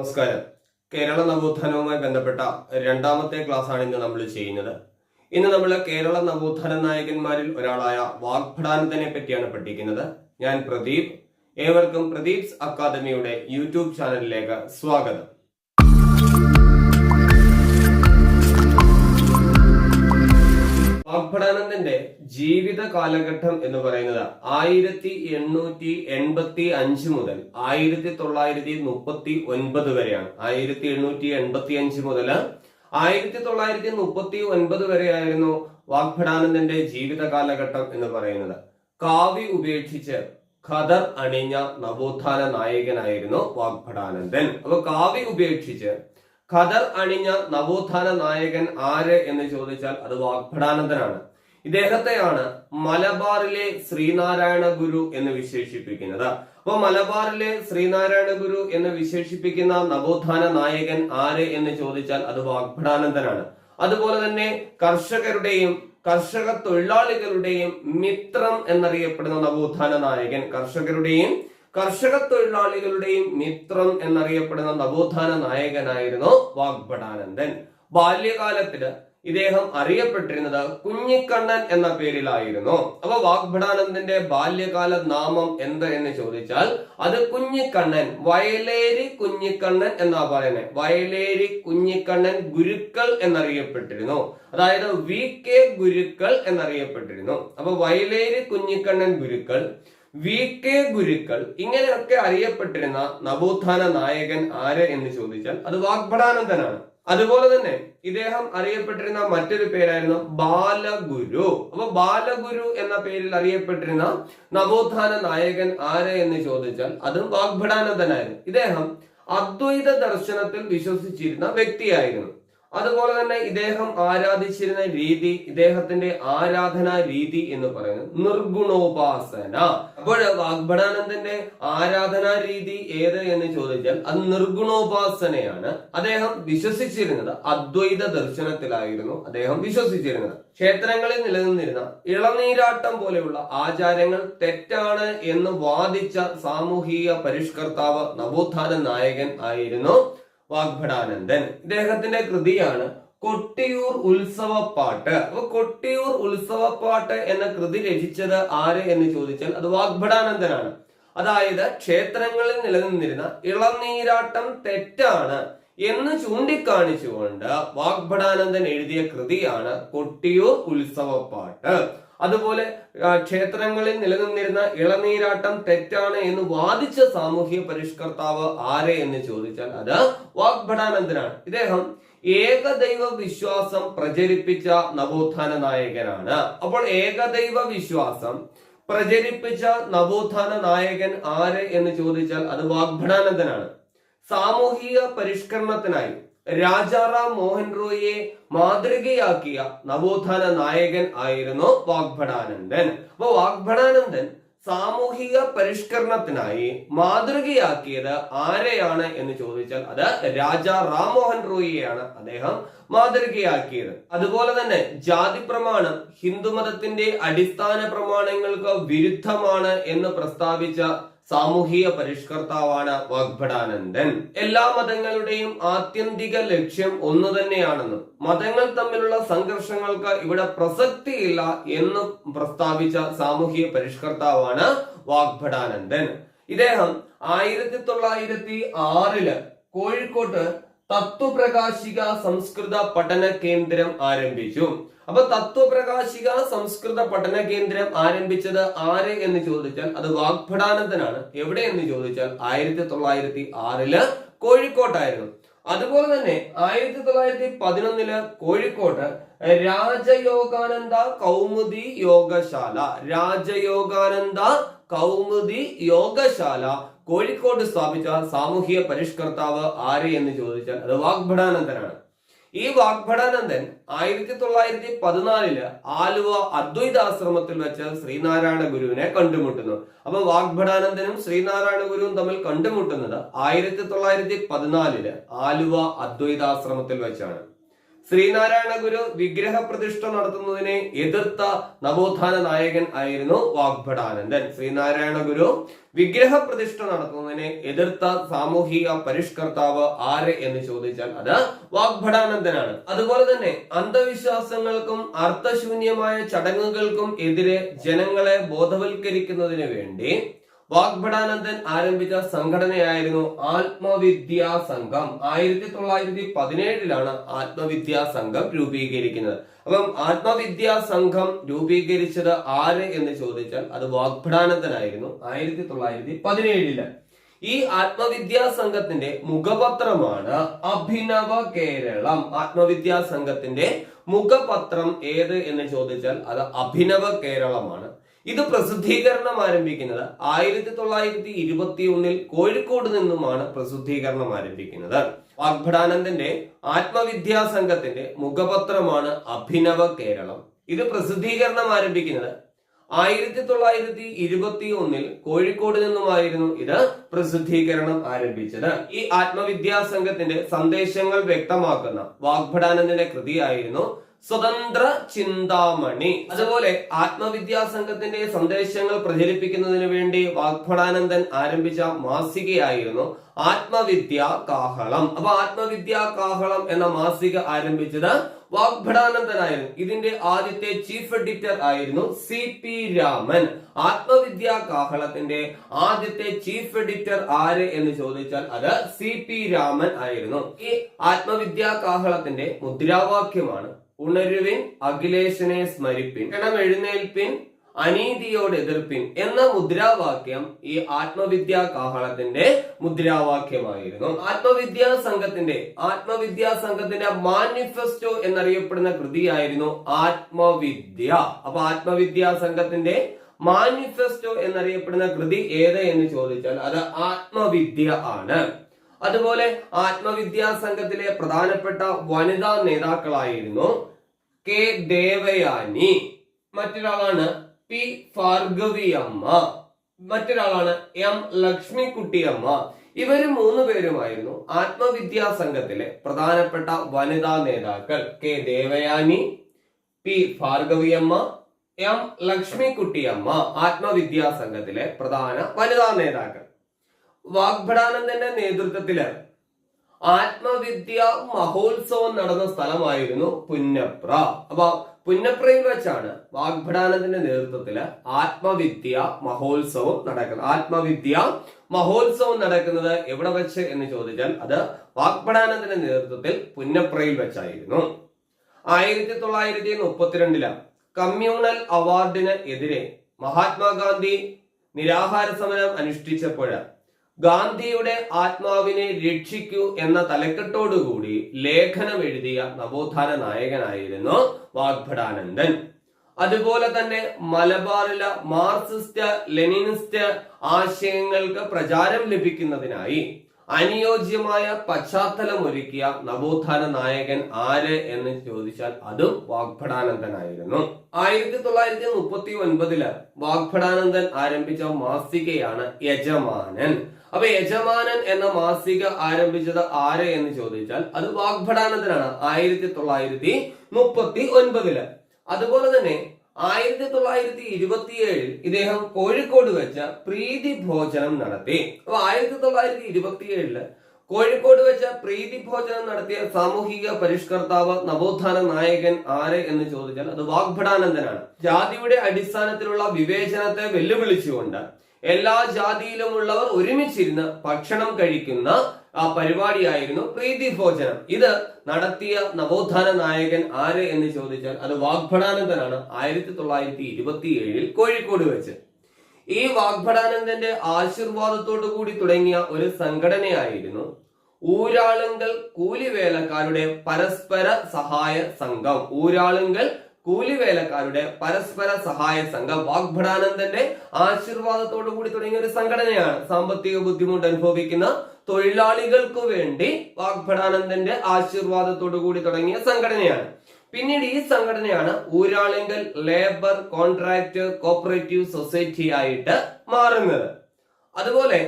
നമസ്കാരം. കേരള നവോത്ഥാനവുമായി ബന്ധപ്പെട്ട രണ്ടാമത്തെ ക്ലാസ് ആണ് ഇന്ന് നമ്മൾ ചെയ്യുന്നത്. ഇന്ന് നമ്മൾ കേരള നവോത്ഥാന നായകന്മാരിൽ ഒരാളായ വാഗ്ഭടാനന്ദനെ പറ്റിയാണ് പഠിക്കുന്നത് ഞാൻ പ്രദീപ്. ഏവർക്കും പ്രദീപ്സ് അക്കാദമിയുടെ യൂട്യൂബ് ചാനലിലേക്ക് സ്വാഗതം. വാഗ്ഭടാനന്ദന്റെ ജീവിത കാലഘട്ടം എന്ന് പറയുന്നത് ആയിരത്തി എണ്ണൂറ്റി എൺപത്തി അഞ്ച് മുതൽ ആയിരത്തി തൊള്ളായിരത്തി മുപ്പത്തി ഒൻപത് വരെയാണ്. ആയിരത്തി എണ്ണൂറ്റി എൺപത്തി അഞ്ച് മുതൽ ആയിരത്തി തൊള്ളായിരത്തി മുപ്പത്തി ഒൻപത് വരെയായിരുന്നു വാഗ്ഭടാനന്ദന്റെ ജീവിത കാലഘട്ടം എന്ന് പറയുന്നത്. കാവി ഉപേക്ഷിച്ച് ഖദർ അണിഞ്ഞ നവോത്ഥാന നായകനായിരുന്നു വാഗ്ഭടാനന്ദൻ. അപ്പൊ കാവി ഉപേക്ഷിച്ച് ഖദർ അണിഞ്ഞ നവോത്ഥാന നായകൻ ആര് എന്ന് ചോദിച്ചാൽ അത് വാഗ്ഭടാനന്ദനാണ് ഇദ്ദേഹത്തെയാണ് മലബാറിലെ ശ്രീനാരായണ ഗുരു എന്ന് വിശേഷിപ്പിക്കുന്നത്. അപ്പൊ മലബാറിലെ ശ്രീനാരായണ ഗുരു എന്ന് വിശേഷിപ്പിക്കുന്ന നവോത്ഥാന നായകൻ ആര് എന്ന് ചോദിച്ചാൽ അത് വാഗ്ഭടാനന്ദനാണ് അതുപോലെ തന്നെ കർഷകരുടെയും കർഷക തൊഴിലാളികളുടെയും മിത്രം എന്നറിയപ്പെടുന്ന നവോത്ഥാന നായകൻ കർഷകരുടെയും കർഷക തൊഴിലാളികളുടെയും മിത്രം എന്നറിയപ്പെടുന്ന നവോത്ഥാന നായകനായിരുന്നു വാഗ്ഭടാനന്ദൻ. ബാല്യകാലത്തിൽ ഇദ്ദേഹം അറിയപ്പെട്ടിരുന്നത് കുഞ്ഞിക്കണ്ണൻ എന്ന പേരിലായിരുന്നു. അപ്പൊ വാഗ്ഭടാനന്ദന്റെ ബാല്യകാല നാമം എന്ത് എന്ന് ചോദിച്ചാൽ അത് കുഞ്ഞിക്കണ്ണൻ വയലേരി കുഞ്ഞിക്കണ്ണൻ എന്നാ പറയുന്നത് വയലേരി കുഞ്ഞിക്കണ്ണൻ ഗുരുക്കൾ എന്നറിയപ്പെട്ടിരുന്നു. അതായത് വി കെ ഗുരുക്കൾ എന്നറിയപ്പെട്ടിരുന്നു. അപ്പൊ വയലേരി കുഞ്ഞിക്കണ്ണൻ ഗുരുക്കൾ വി കെ ഗുരുക്കൾ ഇങ്ങനെയൊക്കെ അറിയപ്പെട്ടിരുന്ന നവോത്ഥാന നായകൻ ആര് എന്ന് ചോദിച്ചാൽ അത് വാഗ്ഭടാനന്ദനാണ്. അതുപോലെ തന്നെ ഇദ്ദേഹം അറിയപ്പെട്ടിരുന്ന മറ്റൊരു പേരായിരുന്നു ബാലഗുരു. അപ്പൊ ബാലഗുരു എന്ന പേരിൽ അറിയപ്പെട്ടിരുന്ന നവോത്ഥാന നായകൻ ആര് എന്ന് ചോദിച്ചാൽ അതും വാഗ്ഭടാനന്ദനായിരുന്നു. ഇദ്ദേഹം അദ്വൈത ദർശനത്തിൽ വിശ്വസിച്ചിരുന്ന വ്യക്തിയായിരുന്നു. അതുപോലെ തന്നെ ഇദ്ദേഹം ആരാധിച്ചിരുന്ന രീതി ഇദ്ദേഹത്തിന്റെ ആരാധനാ രീതി എന്ന് പറയുന്നത് നിർഗുണോപാസന. അപ്പോൾ വാഗ്ഭടാനന്ദന്റെ ആരാധനാ രീതി ഏത് എന്ന് ചോദിച്ചാൽ അത് നിർഗുണോപാസനയാണ്. അദ്ദേഹം വിശ്വസിച്ചിരുന്നത് അദ്വൈത ദർശനത്തിലായിരുന്നു അദ്ദേഹം വിശ്വസിച്ചിരുന്നത്. ക്ഷേത്രങ്ങളിൽ നിലനിന്നിരുന്ന ഇളനീരാട്ടം പോലെയുള്ള ആചാരങ്ങൾ തെറ്റാണ് എന്ന് വാദിച്ച സാമൂഹിക പരിഷ്കർത്താവ് നവോത്ഥാന നായകൻ ആയിരുന്നു വാഗ്ഭടാനന്ദൻ. ഇദ്ദേഹത്തിന്റെ കൃതിയാണ് കൊട്ടിയൂർ ഉത്സവപ്പാട്ട്. അപ്പൊ കൊട്ടിയൂർ ഉത്സവപ്പാട്ട് എന്ന കൃതി രചിച്ചത് ആര് എന്ന് ചോദിച്ചാൽ അത് വാഗ്ഭടാനന്ദനാണ്. അതായത് ക്ഷേത്രങ്ങളിൽ നിലനിന്നിരുന്ന ഇളനീരാട്ടം തെറ്റാണ് എന്ന് ചൂണ്ടിക്കാണിച്ചുകൊണ്ട് വാഗ്ഭടാനന്ദൻ എഴുതിയ കൃതിയാണ് കൊട്ടിയൂർ ഉത്സവപ്പാട്ട്. അതുപോലെ ക്ഷേത്രങ്ങളിൽ നിലനിന്നിരുന്ന ഇളനീരാട്ടം തെറ്റാണ് എന്ന് വാദിച്ച സാമൂഹ്യ പരിഷ്കർത്താവ് ആരെ എന്ന് ചോദിച്ചാൽ അത് വാഗ്ഭടാനന്ദനാണ്. ഇദ്ദേഹം ഏകദൈവ വിശ്വാസം പ്രചരിപ്പിച്ച നവോത്ഥാന നായകനാണ്. അപ്പോൾ ഏകദൈവ വിശ്വാസം പ്രചരിപ്പിച്ച നവോത്ഥാന നായകൻ ആര് എന്ന് ചോദിച്ചാൽ അത് വാഗ്ഭടാനന്ദനാണ്. സാമൂഹിക പരിഷ്കരണത്തിനായി രാജാറാം മോഹൻ റോയിയെ മാതൃകയാക്കിയ നവോത്ഥാന നായകൻ ആയിരുന്നു വാഗ്ഭടാനന്ദൻ. അപ്പൊ വാഗ്ഭടാനന്ദൻ സാമൂഹിക പരിഷ്കരണത്തിനായി മാതൃകയാക്കിയത് ആരെയാണ് എന്ന് ചോദിച്ചാൽ അത് രാജാ റാംമോഹൻ റോയിയെയാണ് അദ്ദേഹം മാതൃകയാക്കിയത്. അതുപോലെ തന്നെ ജാതി പ്രമാണം ഹിന്ദുമതത്തിന്റെ അടിസ്ഥാന പ്രമാണങ്ങൾക്ക് വിരുദ്ധമാണ് എന്ന് പ്രസ്താവിച്ച സാമൂഹിക പരിഷ്കർത്താവാണ് വാഗ്ഭടാനന്ദൻ. എല്ലാ മതങ്ങളുടെയും ആത്യന്തിക ലക്ഷ്യം ഒന്നു തന്നെയാണെന്നും മതങ്ങൾ തമ്മിലുള്ള സംഘർഷങ്ങൾക്ക് ഇവിടെ പ്രസക്തിയില്ല എന്ന് പ്രസ്താവിച്ച സാമൂഹിക പരിഷ്കർത്താവാണ് വാഗ്ഭടാനന്ദൻ. ഇദ്ദേഹം ആയിരത്തി തൊള്ളായിരത്തി ആറിൽ കോഴിക്കോട്ട് തത്വപ്രകാശിക സംസ്കൃത പഠന കേന്ദ്രം ആരംഭിച്ചു. അപ്പൊ തത്വപ്രകാശിക സംസ്കൃത പഠന കേന്ദ്രം ആരംഭിച്ചത് ആര് എന്ന് ചോദിച്ചാൽ അത് വാഗ്ഭടാനന്ദനാണ് എവിടെ എന്ന് ചോദിച്ചാൽ ആയിരത്തി തൊള്ളായിരത്തി ആറിൽ കോഴിക്കോട്ടായിരുന്നു. അതുപോലെ തന്നെ ആയിരത്തി തൊള്ളായിരത്തി പതിനൊന്നിൽ കോഴിക്കോട്ട് രാജയോഗാനന്ദ കൗമുദി യോഗശാല. രാജയോഗാനന്ദ കൗമുദി യോഗശാല. കോഴിക്കോട് സ്ഥാപിച്ച സാമൂഹിക പരിഷ്കർത്താവ് ആര് എന്ന് ചോദിച്ചാൽ അത് വാഗ്ഭടാനന്ദനാണ് ഈ വാഗ്ഭടാനന്ദൻ ആയിരത്തി തൊള്ളായിരത്തി പതിനാലിൽ ആലുവ അദ്വൈതാശ്രമത്തിൽ വെച്ച് ശ്രീനാരായണ ഗുരുവിനെ കണ്ടുമുട്ടുന്നു. അപ്പൊ വാഗ്ഭടാനന്ദനും ശ്രീനാരായണ ഗുരുവും തമ്മിൽ കണ്ടുമുട്ടുന്നത് ആയിരത്തി തൊള്ളായിരത്തി പതിനാലിൽ ആലുവ അദ്വൈതാശ്രമത്തിൽ വെച്ചാണ്. ശ്രീനാരായണ ഗുരു വിഗ്രഹ പ്രതിഷ്ഠ നടത്തുന്നതിനെ എതിർത്ത നവോത്ഥാന നായകൻ ആയിരുന്നു വാഗ്ഭടാനന്ദൻ. ശ്രീനാരായണ ഗുരു വിഗ്രഹ പ്രതിഷ്ഠ നടത്തുന്നതിനെ എതിർത്ത സാമൂഹിക പരിഷ്കർത്താവ് ആര് എന്ന് ചോദിച്ചാൽ അത് വാഗ്ഭടാനന്ദനാണ്. അതുപോലെ തന്നെ അന്ധവിശ്വാസങ്ങൾക്കും അർത്ഥശൂന്യമായ ചടങ്ങുകൾക്കും എതിരെ ജനങ്ങളെ ബോധവൽക്കരിക്കുന്നതിന് വേണ്ടി വാഗ്ഭടാനന്ദൻ ആരംഭിച്ച സംഘടനയായിരുന്നു ആത്മവിദ്യാ സംഘം. ആയിരത്തി തൊള്ളായിരത്തി പതിനേഴിലാണ് ആത്മവിദ്യാ സംഘം രൂപീകരിക്കുന്നത്. അപ്പം ആത്മവിദ്യാ സംഘം രൂപീകരിച്ചത് ആര് എന്ന് ചോദിച്ചാൽ അത് വാഗ്ഭടാനന്ദനായിരുന്നു ആയിരത്തി തൊള്ളായിരത്തി പതിനേഴിൽ ഈ ആത്മവിദ്യാ സംഘത്തിന്റെ മുഖപത്രമാണ് അഭിനവ കേരളം. ആത്മവിദ്യാ സംഘത്തിന്റെ മുഖപത്രം ഏത് എന്ന് ചോദിച്ചാൽ അത് അഭിനവ കേരളമാണ്. ഇത് പ്രസിദ്ധീകരണം ആരംഭിക്കുന്നത് ആയിരത്തി തൊള്ളായിരത്തി ഇരുപത്തി ഒന്നിൽ കോഴിക്കോട് നിന്നുമാണ് പ്രസിദ്ധീകരണം ആരംഭിക്കുന്നത്. വാഗ്ഭടാനന്ദന്റെ ആത്മവിദ്യാ സംഘത്തിന്റെ മുഖപത്രമാണ് അഭിനവ കേരളം. ഇത് പ്രസിദ്ധീകരണം ആരംഭിക്കുന്നത് ആയിരത്തി തൊള്ളായിരത്തി ഇരുപത്തി ഒന്നിൽ കോഴിക്കോട് നിന്നുമായിരുന്നു ഇത് പ്രസിദ്ധീകരണം ആരംഭിച്ചത്. ഈ ആത്മവിദ്യാ സംഘത്തിന്റെ സന്ദേശങ്ങൾ വ്യക്തമാക്കുന്ന വാഗ്ഭടാനന്ദന്റെ കൃതിയായിരുന്നു സ്വതന്ത്ര ചിന്താമണി. അതുപോലെ ആത്മവിദ്യാ സംഘത്തിന്റെ സന്ദേശങ്ങൾ പ്രചരിപ്പിക്കുന്നതിന് വേണ്ടി വാഗ്ഭടാനന്ദൻ ആരംഭിച്ച മാസികയായിരുന്നു ആത്മവിദ്യ കാഹളം. അപ്പൊ ആത്മവിദ്യ കാഹളം എന്ന മാസിക ആരംഭിച്ചത് വാഗ്ഭടാനന്ദനായിരുന്നു. ഇതിന്റെ ആദ്യത്തെ ചീഫ് എഡിറ്റർ ആയിരുന്നു സി പി രാമൻ. ആത്മവിദ്യ കാഹളത്തിന്റെ ആദ്യത്തെ ചീഫ് എഡിറ്റർ ആര് എന്ന് ചോദിച്ചാൽ അത് സി പി രാമൻ ആയിരുന്നു. ഈ ആത്മവിദ്യ കാഹളത്തിന്റെ മുദ്രാവാക്യമാണ് ഉണരുവിൻ അഖിലേശനെ സ്മരിപ്പിൻ ക്ഷണം എഴുന്നേൽപ്പിൻ അനീതിയോട് എതിർപ്പിൻ എന്ന മുദ്രാവാക്യം ഈ ആത്മവിദ്യാ കാഹളത്തിന്റെ മുദ്രാവാക്യമായിരുന്നു. ആത്മവിദ്യാ സംഘത്തിന്റെ ആത്മവിദ്യാ സംഘത്തിന്റെ മാനിഫെസ്റ്റോ എന്നറിയപ്പെടുന്ന കൃതിയായിരുന്നു ആത്മവിദ്യ. അപ്പൊ ആത്മവിദ്യാ സംഘത്തിന്റെ മാനിഫെസ്റ്റോ എന്നറിയപ്പെടുന്ന കൃതി ഏത് എന്ന് ചോദിച്ചാൽ അത് ആത്മവിദ്യ ആണ്. അതുപോലെ ആത്മവിദ്യാ സംഘത്തിലെ പ്രധാനപ്പെട്ട വനിതാ നേതാക്കളായിരുന്നു കെ ദേവയാനി മറ്റൊരാളാണ് പി ഭാർഗവി അമ്മ മറ്റൊരാളാണ് എം ലക്ഷ്മിക്കുട്ടിയമ്മ. ഇവർ മൂന്ന് പേരുമായിരുന്നു ആത്മവിദ്യാ സംഘത്തിലെ പ്രധാനപ്പെട്ട വനിതാ നേതാക്കൾ. K Devayani P Bhargaviamma M Lakshmikuttyamma ആത്മവിദ്യാ സംഘത്തിലെ പ്രധാന വനിതാ നേതാക്കൾ. വാഗ്ഭടാനന്ദന്റെ നേതൃത്വത്തിൽ ആത്മവിദ്യ മഹോത്സവം നടന്ന സ്ഥലമായിരുന്നു പുന്നപ്ര. അപ്പൊ പുന്നപ്രയിൽ വെച്ചാണ് വാഗ്ഭടാനന്ദന്റെ നേതൃത്വത്തിൽ ആത്മവിദ്യ മഹോത്സവം നടക്കുന്നത്. ആത്മവിദ്യ മഹോത്സവം നടക്കുന്നത് എവിടെ വെച്ച് എന്ന് ചോദിച്ചാൽ അത് വാഗ്ഭടാനന്ദന്റെ നേതൃത്വത്തിൽ പുന്നപ്രയിൽ വെച്ചായിരുന്നു. ആയിരത്തി തൊള്ളായിരത്തി മുപ്പത്തിരണ്ടിൽ കമ്മ്യൂണൽ അവാർഡിന് എതിരെ മഹാത്മാഗാന്ധി നിരാഹാര സമരം അനുഷ്ഠിച്ചപ്പോൾ ഗാന്ധിയുടെ ആത്മാവിനെ രക്ഷിക്കൂ എന്ന തലക്കെട്ടോടുകൂടി ലേഖനം എഴുതിയ നവോത്ഥാന നായകനായിരുന്നു വാഗ്ഭടാനന്ദൻ. അതുപോലെ തന്നെ മലബാറിലെ മാർക്സിസ്റ്റ് ലെനിനിസ്റ്റ് ആശയങ്ങൾക്ക് പ്രചാരം ലഭിക്കുന്നതിനായി അനുയോജ്യമായ പശ്ചാത്തലമൊരുക്കിയ നവോത്ഥാന നായകൻ ആര് എന്ന് ചോദിച്ചാൽ അതും വാഗ്ഭടാനന്ദനായിരുന്നു. ആയിരത്തി തൊള്ളായിരത്തി മുപ്പത്തി ഒൻപതിൽ വാഗ്ഭടാനന്ദൻ ആരംഭിച്ച മാസികയാണ് യജമാനൻ. അപ്പൊ യജമാനൻ എന്ന മാസിക ആരംഭിച്ചത് ആര് എന്ന് ചോദിച്ചാൽ അത് വാഗ്ഭടാനന്ദനാണ് ആയിരത്തി തൊള്ളായിരത്തി മുപ്പത്തി ഒൻപതിൽ. അതുപോലെ തന്നെ ആയിരത്തി തൊള്ളായിരത്തി ഇരുപത്തിയേഴിൽ ഇദ്ദേഹം കോഴിക്കോട് വെച്ച പ്രീതി ഭോജനം നടത്തി. അപ്പൊ ആയിരത്തി തൊള്ളായിരത്തി ഇരുപത്തിയേഴിൽ കോഴിക്കോട് വെച്ച പ്രീതി ഭോജനം നടത്തിയ സാമൂഹിക പരിഷ്കർത്താവ് നവോത്ഥാന നായകൻ ആര് എന്ന് ചോദിച്ചാൽ അത് വാഗ്ഭടാനന്ദനാണ് ജാതിയുടെ അടിസ്ഥാനത്തിലുള്ള വിവേചനത്തെ വെല്ലുവിളിച്ചുകൊണ്ട് എല്ലാ ജാതിയിലുമുള്ളവർ ഒരുമിച്ചിരുന്ന് ഭക്ഷണം കഴിക്കുന്ന ആ പരിപാടിയായിരുന്നു പ്രീതി ഭോജനം. ഇത് നടത്തിയ നവോത്ഥാന നായകൻ ആര് എന്ന് ചോദിച്ചാൽ അത് വാഗ്ഭടാനന്ദനാണ്. ആയിരത്തി തൊള്ളായിരത്തി ഇരുപത്തി ഏഴിൽ കോഴിക്കോട് വെച്ച്. ഈ വാഗ്ഭടാനന്ദന്റെ ആശീർവാദത്തോടു കൂടി തുടങ്ങിയ ഒരു സംഘടനയായിരുന്നു ഊരാളുങ്കൽ കൂലിവേലക്കാരുടെ പരസ്പര സഹായ സംഘം. ഊരാളുങ്കൽ കൂലിവേലക്കാരുടെ പരസ്പര സഹായ സംഘം വാഗ്ഭടാനന്ദന്റെ ആശീർവാദത്തോടു കൂടി തുടങ്ങിയ ഒരു സംഘടനയാണ്. സാമ്പത്തിക ബുദ്ധിമുട്ട് അനുഭവിക്കുന്ന തൊഴിലാളികൾക്കു വേണ്ടി വാഗ്ഭടാനന്ദന്റെ ആശീർവാദത്തോടു കൂടി തുടങ്ങിയ സംഘടനയാണ്. പിന്നീട് ഈ സംഘടനയാണ് Uralungal labour contract cooperative society ആയിട്ട് മാറുന്നത്. അതുപോലെ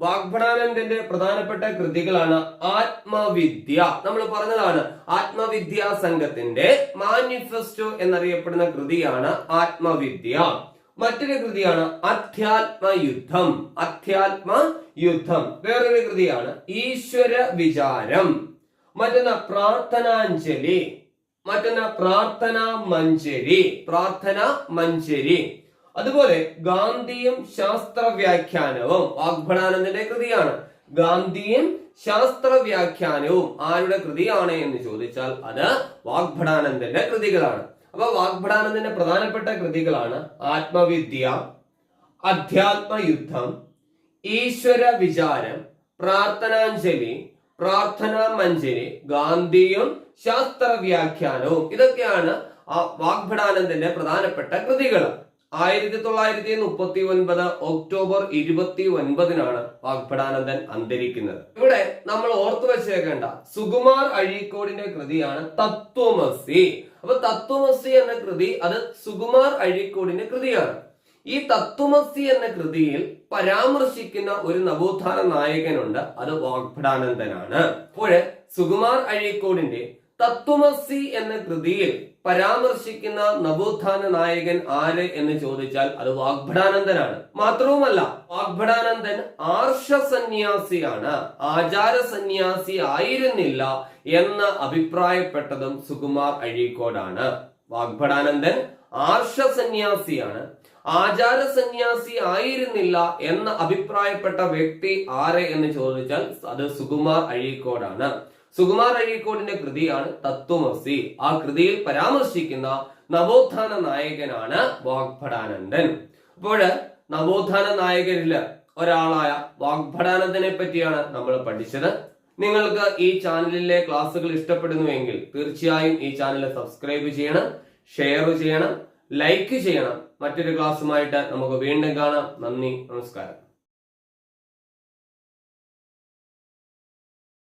വാഗ്ഭടാനന്ദന്റെ പ്രധാനപ്പെട്ട കൃതികളാണ് ആത്മവിദ്യ. നമ്മൾ പറഞ്ഞതാണ് ആത്മവിദ്യാ സംഘത്തിന്റെ മാനിഫെസ്റ്റോ എന്നറിയപ്പെടുന്ന കൃതിയാണ് ആത്മവിദ്യ. മറ്റൊരു കൃതിയാണ് അധ്യാത്മ യുദ്ധം അധ്യാത്മ യുദ്ധം വേറൊരു കൃതിയാണ് ഈശ്വര വിചാരം മറ്റൊന്ന് പ്രാർത്ഥനാഞ്ജലി. മറ്റൊന്ന് പ്രാർത്ഥന മഞ്ചരി പ്രാർത്ഥന മഞ്ചരി അതുപോലെ ഗാന്ധിയും ശാസ്ത്ര വ്യാഖ്യാനവും വാഗ്ഭടാനന്ദന്റെ കൃതിയാണ്. ഗാന്ധിയും ശാസ്ത്ര വ്യാഖ്യാനവും ആരുടെ കൃതിയാണ് എന്ന് ചോദിച്ചാൽ അത് വാഗ്ഭടാനന്ദന്റെ കൃതികളാണ്. അപ്പൊ വാഗ്ഭടാനന്ദന്റെ പ്രധാനപ്പെട്ട കൃതികളാണ് ആത്മവിദ്യ അധ്യാത്മയുദ്ധം ഈശ്വര വിചാരം പ്രാർത്ഥനാഞ്ജലി പ്രാർത്ഥനാ മഞ്ജരി ഗാന്ധിയും ശാസ്ത്ര വ്യാഖ്യാനവും ഇതൊക്കെയാണ് വാഗ്ഭടാനന്ദന്റെ പ്രധാനപ്പെട്ട കൃതികൾ ആയിരത്തി തൊള്ളായിരത്തി മുപ്പത്തി ഒൻപത് ഒക്ടോബർ ഇരുപത്തി ഒൻപതിനാണ് വാഗ്ഭടാനന്ദൻ അന്തരിക്കുന്നത്. ഇവിടെ നമ്മൾ ഓർത്തു വെച്ചേക്കേണ്ട സുകുമാർ അഴീക്കോടിന്റെ കൃതിയാണ് തത്വമസി. അപ്പൊ തത്വമസി എന്ന കൃതി അത് സുകുമാർ അഴീക്കോടിന്റെ കൃതിയാണ്. ഈ തത്വമസി എന്ന കൃതിയിൽ പരാമർശിക്കുന്ന ഒരു നവോത്ഥാന നായകനുണ്ട്. അത് വാഗ്ഭടാനന്ദനാണ് അപ്പോൾ സുകുമാർ അഴീക്കോടിന്റെ തത്വമസി എന്ന കൃതിയിൽ പരാമർശിക്കുന്ന നവോത്ഥാന നായകൻ ആര് എന്ന് ചോദിച്ചാൽ അത് വാഗ്ഭടാനന്ദനാണ്. മാത്രവുമല്ല വാഗ്ഭടാനന്ദൻ ആർഷ സന്യാസിയാണ് ആചാര സന്യാസി ആയിരുന്നില്ല എന്ന് അഭിപ്രായപ്പെട്ടതും സുകുമാർ അഴീക്കോടാണ്. വാഗ്ഭടാനന്ദൻ ആർഷ സന്യാസിയാണ് ആചാര സന്യാസി ആയിരുന്നില്ല എന്ന് അഭിപ്രായപ്പെട്ട വ്യക്തി ആരെ എന്ന് ചോദിച്ചാൽ അത് സുകുമാർ അഴീക്കോടാണ്. സുകുമാർ അഴീക്കോടിന്റെ കൃതിയാണ് തത്വമസി. ആ കൃതിയിൽ പരാമർശിക്കുന്ന നവോത്ഥാന നായകനാണ് വാഗ്ഭടാനന്ദൻ. അപ്പോൾ നവോത്ഥാന നായകരിൽ ഒരാളായ വാഗ്ഭടാനന്ദനെ പറ്റിയാണ് നമ്മൾ പഠിച്ചത്. നിങ്ങൾക്ക് ഈ ചാനലിലെ ക്ലാസ്സുകൾ ഇഷ്ടപ്പെടുന്നുവെങ്കിൽ തീർച്ചയായും ഈ ചാനൽ സബ്സ്ക്രൈബ് ചെയ്യണം ഷെയർ ചെയ്യണം ലൈക്ക് ചെയ്യണം. മറ്റൊരു ക്ലാസ്സുമായിട്ട് നമുക്ക് വീണ്ടും കാണാം. നന്ദി നമസ്കാരം.